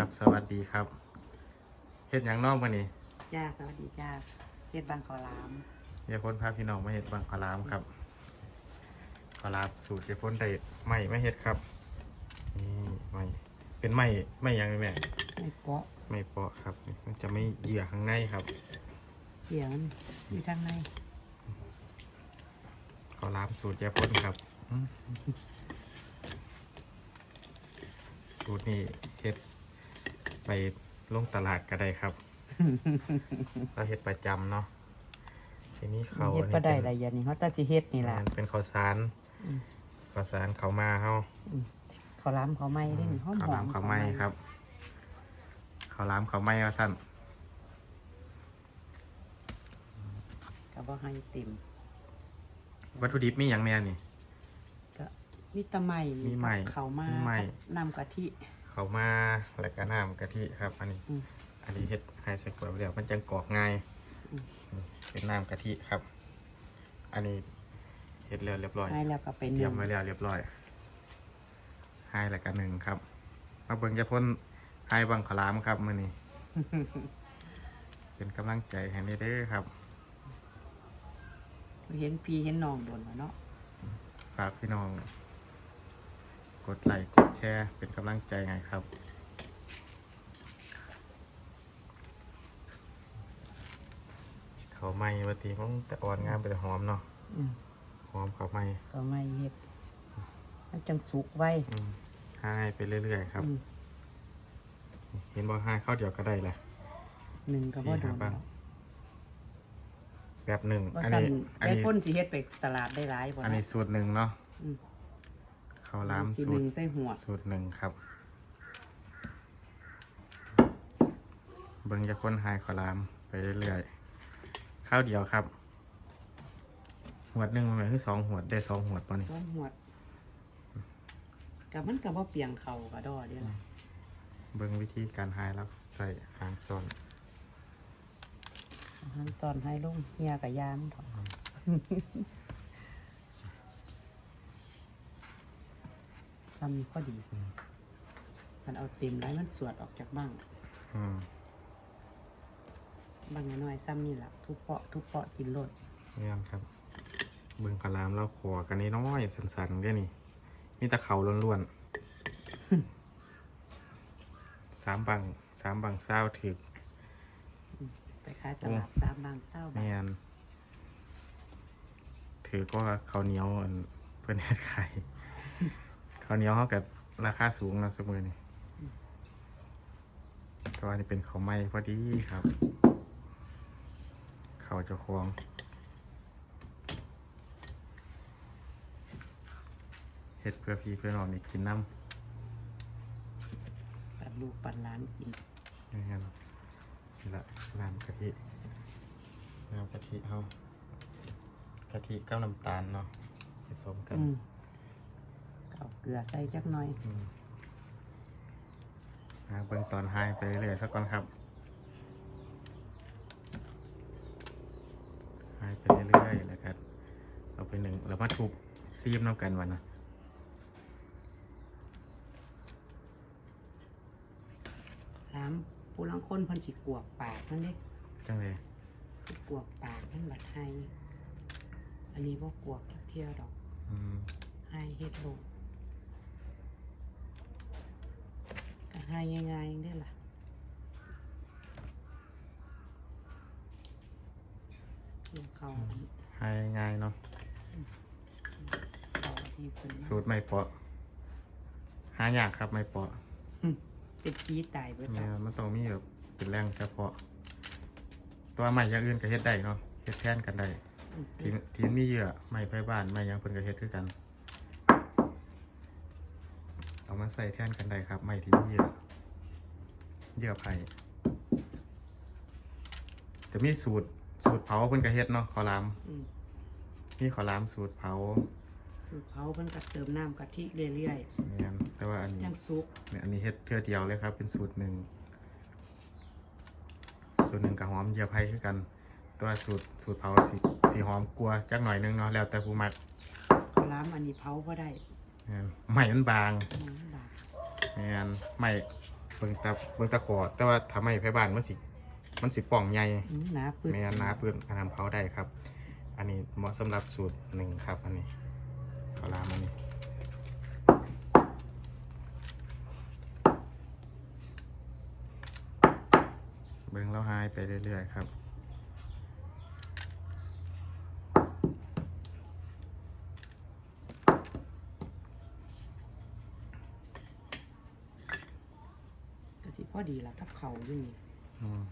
ครับ สวัสดีครับเฮ็ดหยังน้องมานี่จ้าสวัสดีจ้าเฮ็ดบางขอลามเยายพ้นพาพี่น้องมาเฮ็ดบางขอลามครับขอลามสูตรเยายพ้นได้ไม่มาเฮ็ดครับนี่ไม่เป็นไม่ไม่หยังเลยแม่ไม่เปาะไม่เปาะครับมันจะไม่เหยื่อข้างในครับเขียงอยู่ทางในขอลามสูตรเยายพ้นครับอืมสูตรนี้เฮ็ด ไปลงตลาดก็ได้ครับ เราเฮ็ดประจำเนาะทีนี้เขาเฮ็ดอันบ่นี้ได้เป็นละอย่างนี้เขาตาสิเฮ็ดนี่ล่ะมันเป็นข้าวสารอืมข้าวสารเขาวมาเฮาขอลามเขาไม่ได้หนึ่งหอมข้าวหหอลามมข้าวไหม้ครับข้าวหลามข้าวไหม้ว่าสั้นก็บ่ให้เต็มวัตถุดิบมีอย่างแน่นี่ก็มีแตะไม้มีไหม้กับเขาวมามีไหม้กับน้ำกะทิ เขาวมาแล้วก็น้ำกะทิครับ อันนี้ อืม อันนี้เฮ็ดให้ใส่ขวดไปแล้วมันจังกรอกง่ายอืมเป็นน้ำกะทิครับ อันนี้เฮ็ดแล้วเรียบร้อย ให้แล้วก็ไปเตรีนึ่ยงมไว้แล้วเรียบร้อยให้แล้วก็หนึ่งครับ มาเบิ่งจะพ้นให้บังขาวหลามครับมื้อนี้ เป็นกำลังใจให้นี่เด้อครับ เห็นพี่เห็นน้องโดนแล้วเนาะฝากพี่น้อง กดไลค์กดแชร์เป็นกำลังใจให้ครับ เขาวไหม้วันทีมันแต่อ่อนงามไปแต่หอมเนาะอืมหอมเขาวไหม้ก็ไม่เฮ็ดมันจังสุกไว้ อืมให้ไปเรื่อยๆครับ อืม เห็นบ่ให้ข้าวเดียวก็ได้แหละ หนึ่งก็บ่โดสี่นห้าบาทแล้วแบบหนึ่งว่าอันซั่นนี้อันได้นี้พ่นสิเฮ็ดไปตลาดได้หลายบ่อันนี้เนาะสูตรหนึ่งเนาะ อืม ข้าวหล้ามสิสูหตนึ่งรใส่หัวสูตรหนึ่งครับ เบิ่งจะค้นหายข้าวหลามไปเรื่อยๆข้าวเดียวครับหวดหนึ่งมันหมายคือสองหวดได้สองหวดป่ะนี่ต้นหัวกับมันก็บ่เปียงเขาก็ดอเด้ล่ะเบิ่งวิธีการหายแล้วใส่หางซ้อนอาหารตอนให้ลุงเฮียกับยานถอ ซ้ำพอดีมันเอาเต็มแล้วมันสวดออกจากบ้างอืมบางน้อยๆซ้ำนี่แหละทุบเปาะทุบเปาะกินรดเนี่ยครับ เบิ่งข้าวหลามเราขอกันน้อยๆสันๆแค่นี้มีแต่เขาล้วนๆสามบังสามบังเศร้าถึกไปขายตลาดสามบางเศร้าแมบาทนถือก็ข้าวเหนียวอันเพื่อนเฮ็ดขาย ข้าวเหนียวเขากับราคาสูงนะสมือนี่ก็อันนี้เป็นข้าวไหม้พอดีครับข้าวเจ้าของเฮ็ดเพื่อพี่เพื่อนน้องนี่กินน้ปัดลูกปัดหลานกินำนี่ครับนี่ละน้ำกะทิน้ำกะทิเขากะทิกับน้ำตาลเนาะผสมกันอืม เอาเกลือใส่จักหน่อยอืมอ่าเบิ่งตอนหายไปเรื่อยๆสักก่อนครับหายไปเรื่อยๆแล้วก็เอาไปหนึ่งแล้วมาทุบซีมน้ำกันวันนะถามผู้ลังคนเพันสิกวกปากนั่นเด้จังเลยสิกวกปากนั่นบัดให้อันนี้บ่กวกจักเที่ยวดอกอืมให้เฮ็ดโลก ก็ให้ง่ายๆได้ล่ะเกี่ยวเขาหายง่ายเนาะเขาที่เพิ่นสูตรไม่เปาะหายากครับไม่เปาะเป็นขี้ตายเบิดเนี่แล้ยวมันต้องมีแบบเป็นแรงเฉพาะ ตัวใหม่อย่างอื่นก็เฮ็ดได้เนาะเฮ็ดแทนกันได้ ทีมทีมมีเหยื่อไม่ไพ่บ้านไม่หยังเพิ่นก็เฮ็ดคือกัน เอามาใส่แทนกันได้ครับไม่ที่มีเหยื่อเหยื่อไผ่จะมีสูตรสูตรเผาเพิ่นก็เฮ็ดเนาะขอลามอืมมีขอลามสูตรเผาสูตรเผาเพิ่นก็เติมน้ำกะทิเรื่อยเนี่ยแต่ว่าอันๆนี้ จังสุกเนี่ยอันนี้เฮ็ดเทื่อเดียวเลยครับ เป็นสูตรหนึ่งสูตรหนึ่งกับหอมเหยื่อไผ่คือกันตัวสูตรสูตรเผาสีสีหอมกลัวจักหน่อยนึงเนาะแล้วแต่ผู้มัก ข้าวหล้ามอันนี้เผาบ่ได้ เนี่ยไหม่มันบางมันบาดเนี่ยไหม่เบิ่งตาเบิ่งตาขอแต่ว่าทำให้ไผบ้านมันสิ มันสิป่องใหญ่อืมหนาปืดไม่งั้นน้าปืนการทำเผาได้ครับ อันนี้เหมาะสำหรับสูตรหนึ่งครับ อันนี้ข้าวรามอันนี้เบิ่งแล้วหายไปเรื่อยๆครับ อดีละกับเขาอยู่นี่อืม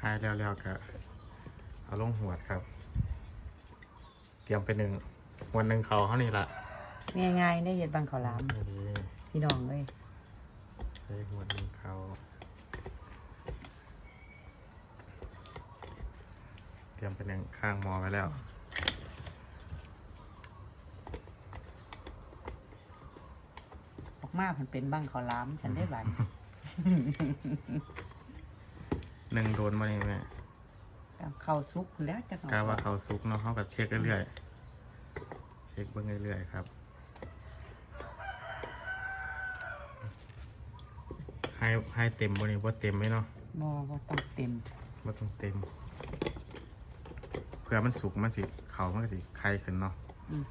หายแล้วๆก็เอาลงหัวดครับ เตรียมไปหนึ่งวันหนึ่งเขาเขานี่ละ ง่ายๆได้เห็ดบางข้าวหลามนี่ พี่น้องเลยใส่หัวหนึ่งเขาเตรียมไปหนึ่งข้างหมอไว้แล้วออกมามันเป็นบางข้าวหลามฉันได้บันหนึ่งโดนมาเองแม่กับข้าวซุปแล้วจะกาว่าเขาซุกเนาะเขากับเช็คเรื่อยๆเช็คเบิ่งเรื่อยๆครับ ให้ให้เต็มบนี้ว่าเต็มไหมเนาะบ่บ่ต้องเต็มว่าต้องเต็ม เพื่อมันสุกมันสิเขามันก็สิไข่ขึ้นเนาะอืม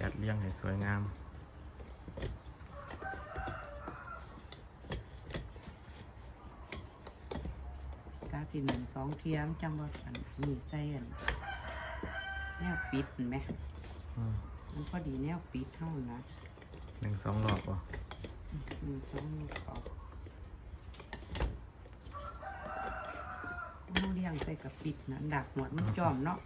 จัดเรียงให้สวยงามกาสิหนึ่งสองเทียมจังว่าอันมีใส่อันแนวปิดเห็นไหมอืม มันพอดีแนวปิดเท่านั้นนะหนึ่งสองรอบวะหนึ่งสองหนึ่งสองต้องเลี้ยงใส่กับปิดนะดักหมดมันจอมเนาะ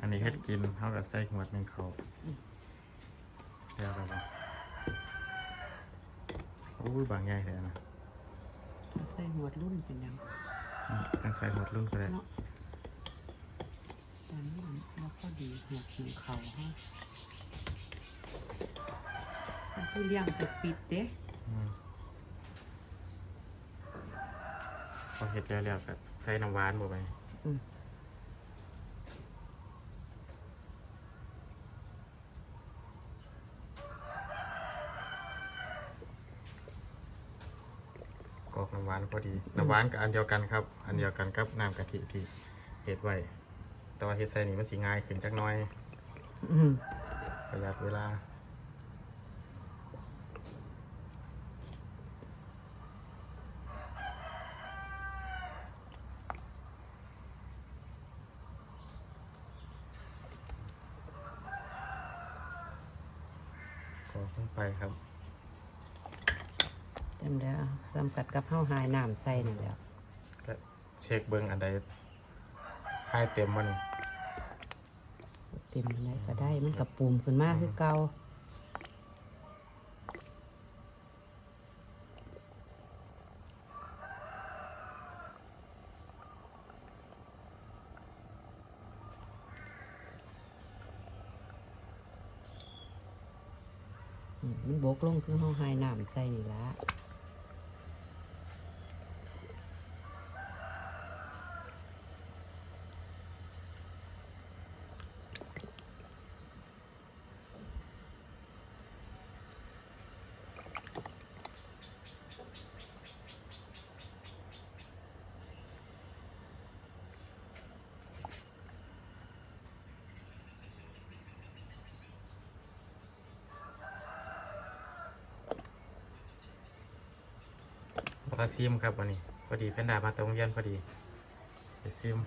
อันนี้เฮ็ดกินเท่ากับใส่หัวหนึ่งเขาเรียกอะไรวะโอ้ยบางใหญ่เลยนะใส่หัวรุ่นเป็นยังอืมต้องใส่หัวรุ่นก็ได้ เนาะตอนนี้มันพอ ดีหัวของเขาฮะมันคือเลี้ยงสปิดเด้อืมพอเฮ็ดแล้วแล้วก็ใส่น้ำหวานบ่ไปอืมกรอกน้ำหวานพอดี น้ำหวานกับอันเดียวกันครับ อันเดียวกันกับน้ำกะทิที่เฮ็ดไว้ แต่ว่าเฮ็ดใส่นี่มันสิง่ายขึ้นจักหน้อย อืมประหยัดเวลากรอกลงไปครับ จำได้จำกัดกับเฮาหายน้ำใส่นี่แหล้วก็เช็คเบิ้งอันใด ให้เต็มมัน เต็มอะไรก็ได้มันกับปูมขึ้นมากคือเก่ามันบกลงคือเฮาหายน้ำใส่นี่ละ แล้วก็ซิมครับวันนี้ พอดีเพนด้ามาตรงเรียนพอดีไปซิม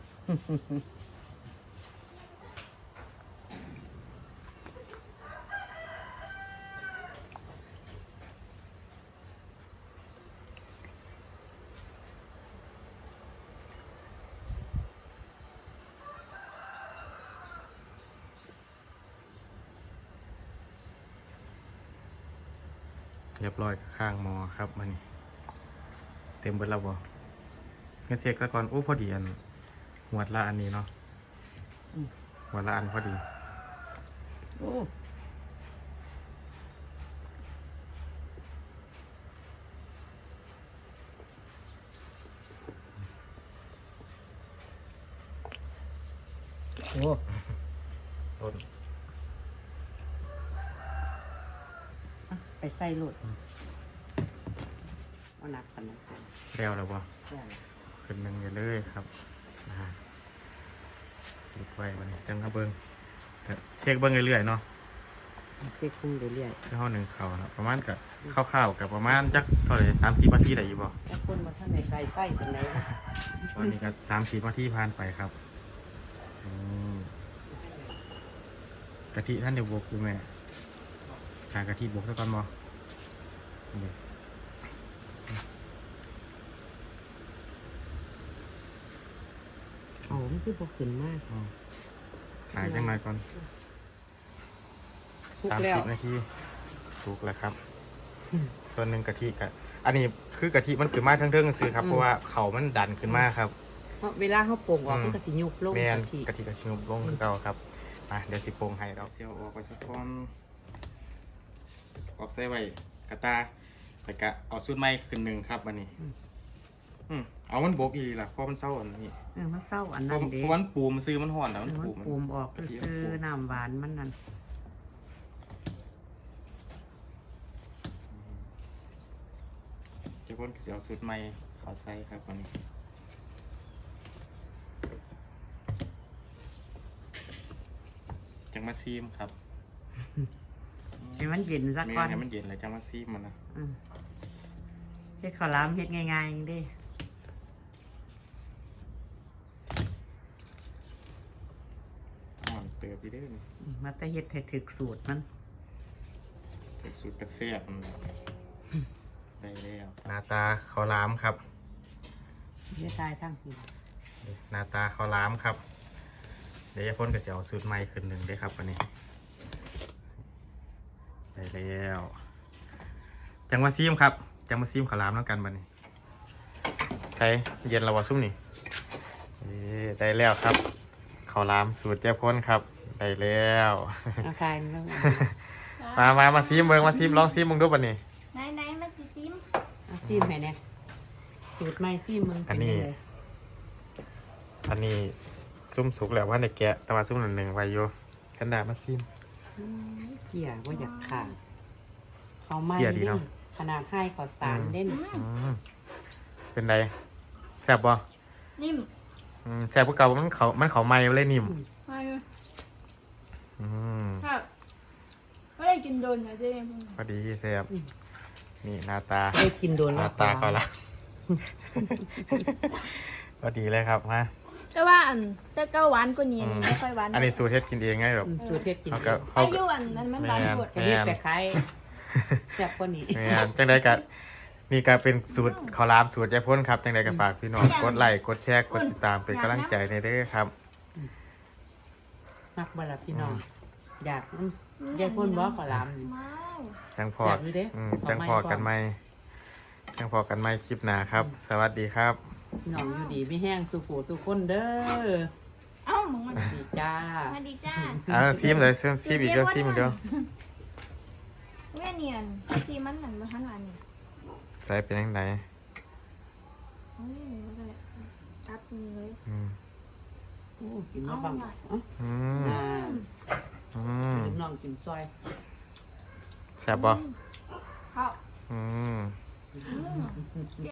เรียบร้อยข้างมอครับมันนี้ เต็มเบิดแล้วบ่เงินเช็คแล้วก่อนโอ้พอดีอันหวดละอันนี้เนาะอืม หวดละอันพอดี โอ้โอ้ต้นอะไปใส่รถเอาหนักกันนะแล้วแล้วบ่ใช่ขึ้นหนึ่งอย่าเลยครับนะฮะติดไว้วันนี้จังครับเบิ้งก็เช็คเบิ้งเรื่อยๆเนาะเช็คขึ้นเรื่อยที่ห้อหนึ่งเขานะประมาณกับข้าวๆกับประมาณจักเท่าไหร่สามสี่นาทีได้อยู่บ่ๆแต่คนมาท่านในไกลใกล้กันไหนนะตอนนี้ก็สามสี่นาทีผ่านไปครับอืมกะทิท่านเดี๋ยวบวกดูแม่ทากะทิบวกสักก่อนบ่นี่ โอ้มันคือพวกขึ้นมากอืมขายจังหน่อยก่อนทุกสามแล้วสิบนาทีสุกแล้วครับ ส่วนหนึ่งกะทิกะอันนี้คือกะทิมันขึ้นมาทั้งเทิงๆซื้อครับอืมเพราะว่าเขามันดันขึ้นมาครับ เพราะเวลาเขาโป่งออกอืม มันก็สิยุบลงแมนกะทิกะทิกระชิงลงคือเก่าครับอะเดี๋ยวสิโปรงให้เราเซียวออกไปสักก้อนออกใส่ไว้กระตาไปกะเอาสูตรไม้ขึ้นหนึ่งครับวันนี้ อืมเอามันโบกอีหล่ะเพราะมันเศร้าอันนี้เออมันเศร้าอันเพนั้ราะนเด้เพราะมันปูมันซื้อมันห่อนแล้วเอมันอมันปูมัน ปูมออกก็คือน้ำหวานมันนั่นเจ้าพ่นก็สิเอาสูตรไม้ขอใส่ครับวันนี้จังมาซีมครับให้มันเย็นสักไม่ก่อนให้มันเย็นเลยจังมาซีมมันนะอืมเฮ็ดข้าวหลามเฮ็ดง่ายๆเด้อ่อนเติ บไปเด้ออืมมาแต่เฮ็ดให้ถึกสูตรมันเติบสูตรกระเสียบมันได้แล้วหน้าตาข้าวหลามครับ เฮ็ดตายทั้งทีหน้าตาข้าวหลามครับ เดี๋ยวจะพ่นกระเสียวสูตรใหม่ขึ้นหนึ่งได้ครับวันนี้ได้แล้วจังมาซีมครับจังมาซีมข้าวหลามแล้วกันบันนี้ใช้เย็นระวะซุ่มนี่เอ้ได้แล้วครับข้าวหลามสูตรเจ้าพ่นครับ ได้แล้วเอาคายมันแล้วมามามาซีมเบิงมาซีมลองซีมมึงดูบันนี้ไหนไหนๆมันจะซิมเอาซีมให้แหน่สูตรใหม่ซีมมึงอันนี้เป็จั่งใดอันนี้ซุ่มสุกแล้วว่าในแกะแต่ว่าซุ่มหนึ่งหนึ่งไว้อยู่ขนาดมาซิม อืมเกลี่ยว่าอยากขาดเขาไม่เกลี่ยดีเนาะขนาดให้ขอสารเล่นอืมเป็นไรแซ่บบ่นิ่มอืมแซ่บพวกเก่ามันเขามันเขาไหม้เลยนิ่มมาดู อืมครับไม่ได้กินโดนนะเจ๊พอดีแซ่บนี่หน้าตาได้กินโดนหแล้น้าวตาก็ละพอดีเลยครับมาแต่ว่าอันแต่ก็หวานกว่านี้อืมไม่ค่อยหวานอันนี้สูตรเฮ็ดกินเองไงแบบอืมสูตรเทศกินเขาก็ไอ้ยูอันนั้นมันหวานหมดกระเทียมแต่ไข่แซ่บกว่านี้แม่นจังไดก็นี่ก็เป็นสูตรข้าวหลามสูตรยายพ่นครับจังไดก็ฝากพี่น้องกดไลค์กดแชร์กดติดตามเป็นกำลังใจในเด้อครับ มักบลาพี่น้องอยากมันยายพ่นบ่ขอลามนี่ ว้าวจังพอแซ่บอยู่เด้อืมขอจังไม้พอก่อนกันไหมจังพอกันไหมคลิปหน้าครับ สวัสดีครับ พี่น้องอยู่ดีไม่แห้งสุโขสุคนเด้อเอ้ามึงมันดีจ้า มาดีจ้าอ่าซีมเลยซีมซีมอีกเดียวซีมอีกเดียวเวียเนียนที่มันหนันมาทันหวานนี่ใส่เป็นยังไงโอ้ยมันก็เลยตัดมือเลย อืมโอ้กินมาบังเอาหน่อยอ๋ออืมอ่าอืมลูกน้องกินซอยแซ่บป่ะครับอืม อืม